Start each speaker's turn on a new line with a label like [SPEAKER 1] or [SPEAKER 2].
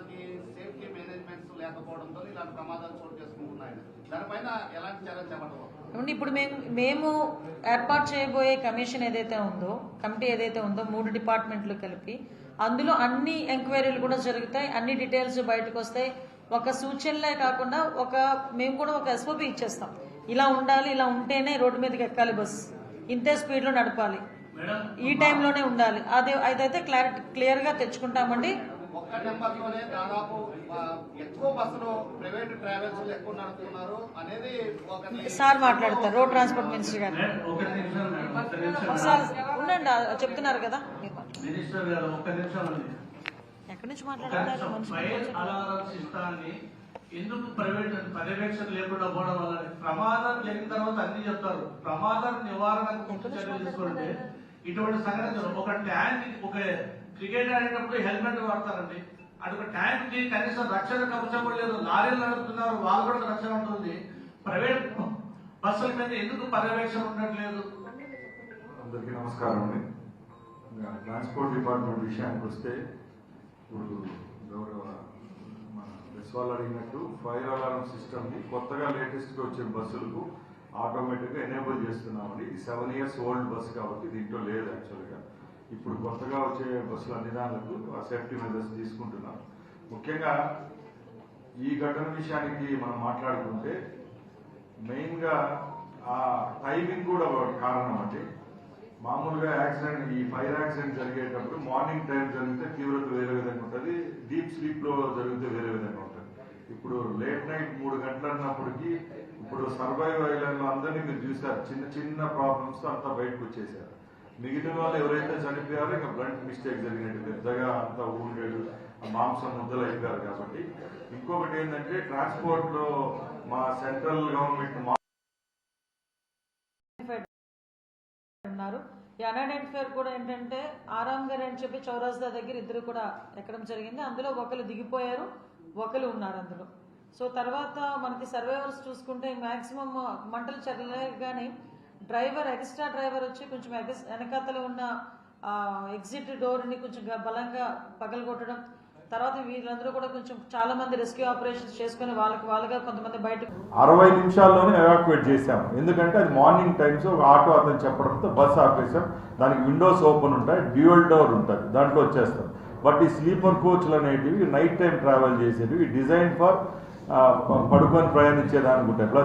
[SPEAKER 1] Safety managements లేకపోవడంతో ఇలాంటి ప్రమాదాలు చోటు చేసుకుంటున్నాయి. దానిపైన ఎలాంటి
[SPEAKER 2] ఇప్పుడు మేము మేము ఏర్పాటు చేయబోయే కమిషన్ ఏదైతే ఉందో కమిటీ ఏదైతే ఉందో మూడు డిపార్ట్మెంట్లు కలిపి అందులో అన్ని ఎంక్వైరీలు కూడా జరుగుతాయి అన్ని డీటెయిల్స్ బయటకు వస్తాయి. ఒక సూచనలే కాకుండా ఒక మేము కూడా ఒక ఎస్ఓపి ఇచ్చేస్తాం. ఇలా ఉండాలి ఇలా ఉంటేనే రోడ్డు మీదకి ఎక్కాలి బస్ ఇంతే స్పీడ్లో నడపాలి. ఈ టైంలోనే ఉండాలి. అది అదైతే క్లారిటీ క్లియర్గా తెచ్చుకుంటామండి.
[SPEAKER 1] ఒక్క నెంబర్లోనే దాదాపు ఎక్కువ బస్సులు ప్రైవేట్ ట్రావెల్స్ ఎక్కువ నడుపుతున్నారు అనేది
[SPEAKER 2] సార్ మాట్లాడతారు రోడ్ ట్రాన్స్పోర్ట్ మినిస్టర్ గారు. ఒకసారి ఉండండి చెప్తున్నారు కదా.
[SPEAKER 3] మినిస్టర్ గారు ఒక్క నిమిషం
[SPEAKER 2] ఎక్కడి నుంచి
[SPEAKER 3] సిస్టాన్ని ఎందుకు ప్రైవేట్ పర్యవేక్షణ లేకుండా పోవడం వల్ల? ప్రమాదం జరిగిన తర్వాత అన్ని చెప్తారు. ప్రమాదం నివారణకు చర్యలు తీసుకుంటే ఇటువంటి సంఘటనలు ఒక ట్యాంక్ ఒక క్రికెట్ ఆడేటప్పుడు హెల్మెట్ వాడతారండి. అటు ట్యాంక్కి కనీసం రక్షణ కవచం లేదు. లారీలు నడుపుతున్నారు వాళ్ళు కూడా రక్షణ ఉంటుంది. ప్రైవేట్ బస్సుల మీద ఎందుకు పర్యవేక్షణ ఉండట్లేదు?
[SPEAKER 4] అందరికీ నమస్కారం అండి. ట్రాన్స్పోర్ట్ డిపార్ట్మెంట్ విషయానికి వస్తే ఇప్పుడు గౌరవ మన వాళ్ళు అడిగినట్టు ఫైర్ అలారం సిస్టమ్ని కొత్తగా లేటెస్ట్గా వచ్చిన బస్సులకు ఆటోమేటిక్గా ఎనేబుల్ చేస్తున్నామండి. ఇది సెవెన్ ఇయర్స్ ఓల్డ్ బస్సు కాబట్టి దీంట్లో లేదు యాక్చువల్గా. ఇప్పుడు కొత్తగా వచ్చే బస్సుల అన్ని ఆ సేఫ్టీ మెజర్స్ తీసుకుంటున్నాం. ముఖ్యంగా ఈ ఘటన విషయానికి మనం మాట్లాడుకుంటే మెయిన్గా ఆ టైమింగ్ కూడా ఒక కారణం అండి. మామూలుగా యాక్సిడెంట్ ఈ ఫైర్ యాక్సిడెంట్ జరిగేటప్పుడు మార్నింగ్ టైం జరిగితే తీవ్రత వేరే విధంగా ఉంటుంది డీప్ స్లీప్లో జరిగితే వేరే విధంగా ఉంటుంది. ఇప్పుడు లేట్ నైట్ మూడు గంటలు అన్నప్పటికీ ఇప్పుడు సర్వైవ్ ఐలాండ్ అందరినీ మీరు చూసారు చిన్న చిన్న ప్రాబ్లమ్స్ అంతా బయటకు వచ్చేసారు. మిగిలిన వాళ్ళు ఎవరైతే చనిపోయారో ఇంకా బ్లంట్ మిస్టేక్ జరిగినట్టు పెద్దగా అంత ఊండేడు మాంసం ముద్దలు అయిపోయారు కాబట్టి. ఇంకొకటి ఏంటంటే ట్రాన్స్పోర్ట్లో మా సెంట్రల్ గవర్నమెంట్ మా
[SPEAKER 2] ఉన్నారు. ఈ కూడా ఏంటంటే ఆరామ్ గారు అని చెప్పి చౌరాస్దా దగ్గర ఇద్దరు కూడా ఎక్కడం జరిగింది. అందులో ఒకరు దిగిపోయారు ఒకరు ఉన్నారు అందులో. సో తర్వాత మనకి సర్వైవర్స్ చూసుకుంటే మాక్సిమం మంటలు చెరలేగానే డ్రైవర్ ఎక్స్ట్రా డ్రైవర్ వచ్చి కొంచెం ఎగస్ వెనకాతల ఉన్న ఎగ్జిట్ డోర్ని కొంచెం బలంగా పగలగొట్టడం తర్వాత వీళ్ళందరూ కూడా కొంచెం చాలా మంది రెస్క్యూ ఆపరేషన్స్ చేసుకుని వాళ్ళకి వాళ్ళుగా కొంతమంది బయటకు
[SPEAKER 4] అరవై నిమిషాల్లోనే ఎవాక్యుయేట్ చేశాం ఎందుకంటే అది మార్నింగ్ టైమ్స్ ఒక ఆటో అతను చెప్పడంతో బస్ ఆపేసాం దానికి విండోస్ ఓపెన్ ఉంటాయి డ్యూయల్ డోర్ ఉంటుంది దాంట్లో వచ్చేస్తాం. బట్ ఈ స్లీపర్ కోచ్లు అనేటివి నైట్ టైం ట్రావెల్ చేసేవి డిజైన్ ఫర్ పడుకొని ప్రయాణించేదానుకుంటాయి ప్లస్